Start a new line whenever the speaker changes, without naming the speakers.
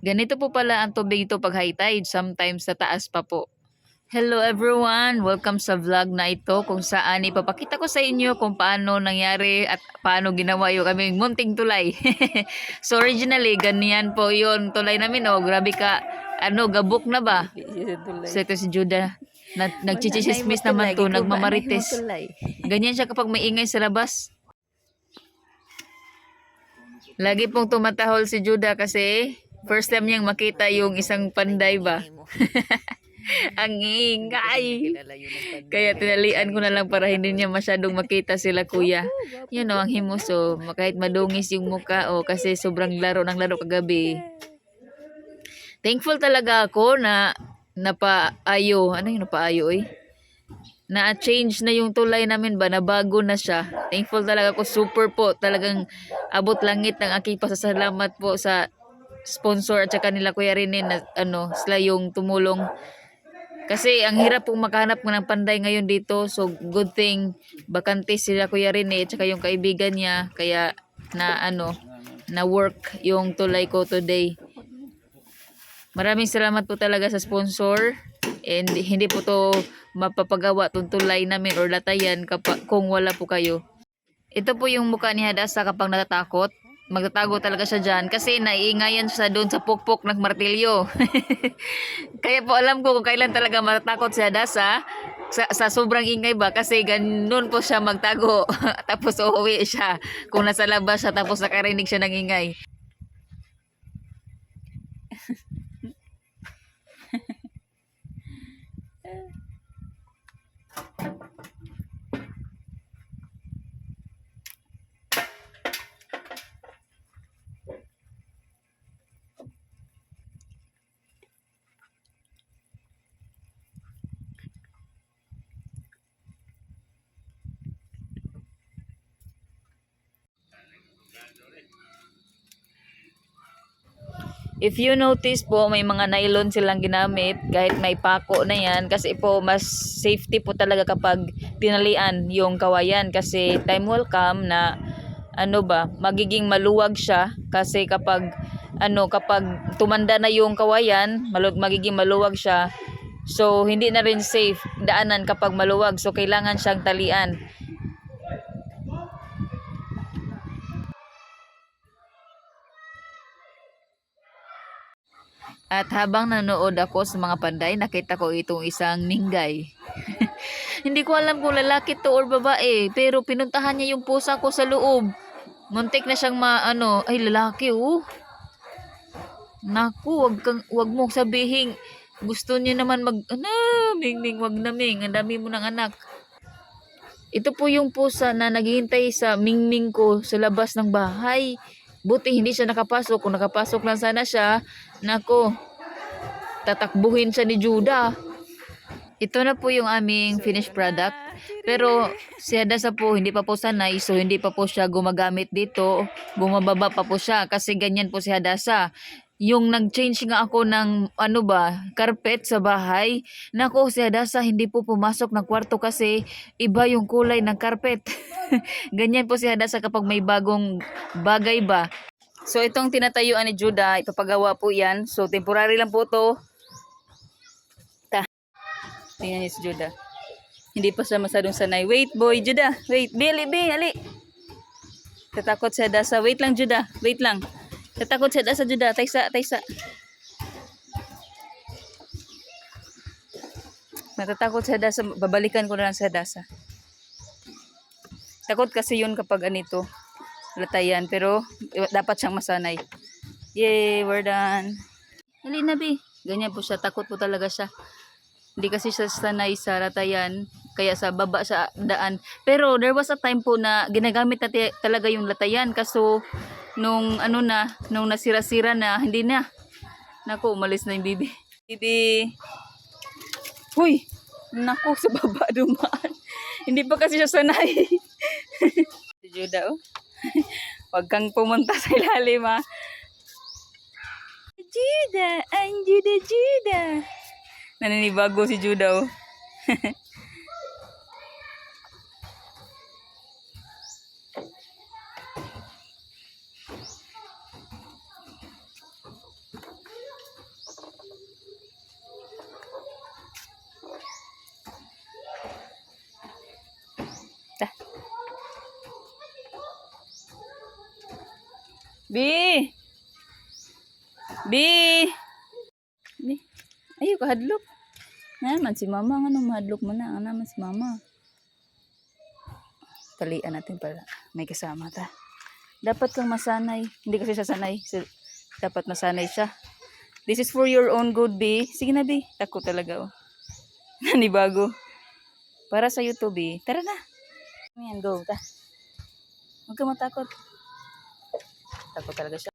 Ganito po pala ang tubig ito pag high tide, sometimes sa taas pa po. Hello everyone! Welcome sa vlog na ito kung saan ipapakita ko sa inyo kung paano nangyari at paano ginawa yung aming munting tulay. so originally, ganyan po yon tulay namin. Oh, grabe ka, ano, gabok na ba? So ito si Judah. Na, nagchichismis naman to, nagmamarites. Ganyan siya kapag may ingay sa labas. Lagi pong tumatahol si Judah kasi first time niyang makita yung isang panday ba. Ang ingay. Kaya tinalian ko na lang para hindi niya masyadong makita sila kuya. Yan o, ang himuso. Kahit madungis yung muka o kasi sobrang laro ng laro kagabi. Thankful talaga ako na napaayo. Ano yung napaayo eh? na-change na yung tulay namin ba, na bago na siya. Thankful talaga ako, super po. Talagang abot langit ng aking pasasalamat po sa sponsor at saka nila Kuya Rene na ano, sila yung tumulong. Kasi ang hirap pong makahanap ng panday ngayon dito. So good thing bakante sila Kuya Rene at saka yung kaibigan niya. Kaya na ano, na work yung tulay ko today. Maraming salamat po talaga sa sponsor. And hindi po to mapapagawa tong tulay namin or latayan kapag, kung wala po kayo. Ito po yung mukha ni Hadasa kapag natatakot. Magtatago talaga siya dyan kasi naiingayan siya doon sa pukpok ng martilyo. Kaya po alam ko kung kailan talaga matatakot si Hadasa sa, sa sobrang ingay ba kasi ganun po siya magtago tapos uuwi siya kung nasa labas siya tapos nakarinig siya ng ingay. If you notice po, may mga nylon silang ginamit kahit may pako na yan kasi po mas safety po talaga kapag tinalian yung kawayan kasi time will come na ano ba, magiging maluwag siya kasi kapag ano kapag tumanda na yung kawayan, malu- magiging maluwag siya. So hindi na rin safe daanan kapag maluwag. So kailangan siyang talian. At habang nanood ako sa mga panday, nakita ko itong isang minggay. Hindi ko alam kung lalaki to or babae, pero pinuntahan niya yung pusa ko sa loob. Muntik na siyang ma, ano, ay lalaki oh. Naku, wag, kang, wag mong sabihin, gusto niya naman mag, ano, ming, ming, wag na ming, ang dami mo ng anak. Ito po yung pusa na naghihintay sa mingming ko sa labas ng bahay. Buti hindi siya nakapasok. Kung nakapasok lang sana siya, nako, tatakbuhin siya ni Judah. Ito na po yung aming finished product. Pero si Hadasa po, hindi pa po sanay. So, hindi pa po siya gumagamit dito. Bumababa pa po siya. Kasi ganyan po si Hadasa. Yung nag-change nga ako ng ano ba, carpet sa bahay. Nako, si Hadasa hindi po pumasok ng kwarto kasi iba yung kulay ng carpet. ganyan po si Hadasa kapag may bagong bagay ba. So, itong tinatayuan ni Judah, ipapagawa po yan. So, temporary lang po to. Ta. Tingnan niyo si Judah. Hindi pa siya masyadong sanay. Wait, boy, Judah. Wait, Billy, Billy, ali. Tatakot siya Dasa. Wait lang, Judah. Wait lang. Tatakot siya Dasa, Judah. Taysa, taysa. Natatakot siya Dasa. Babalikan ko na lang siya Dasa. Takot kasi yun kapag anito. Latayan. Pero dapat siyang masanay. Yay, we're done. Dali na. Ganyan po siya. Takot po talaga siya. Hindi kasi siya sanay sa latayan. Kaya sa baba sa daan. Pero there was a time po na ginagamit na ti- talaga yung latayan. Kaso nung ano na, nung nasira-sira na, hindi na. Naku, umalis na yung bibi. Bibi. Huy! Naku, sa baba dumaan. hindi pa kasi siya sanay. si Judah, oh. Huwag kang pumunta sa ilalim, ha. Judah! Ang Judah, Judah! Naninibago si Judah, oh. Bi! Bi! Bi! Ayaw ka hadlok. Naman si mama. Ano mahadlok mo na? Naman si mama? Talian natin para may kasama ta. Dapat kang masanay. Hindi kasi siya sanay. Dapat masanay siya. This is for your own good, Bi. Sige na, Bi. Tako talaga, oh. Nanibago. Para sa to, Bi. Tara na. Ayan, go. Ta. Huwag ka matakot. Takot talaga.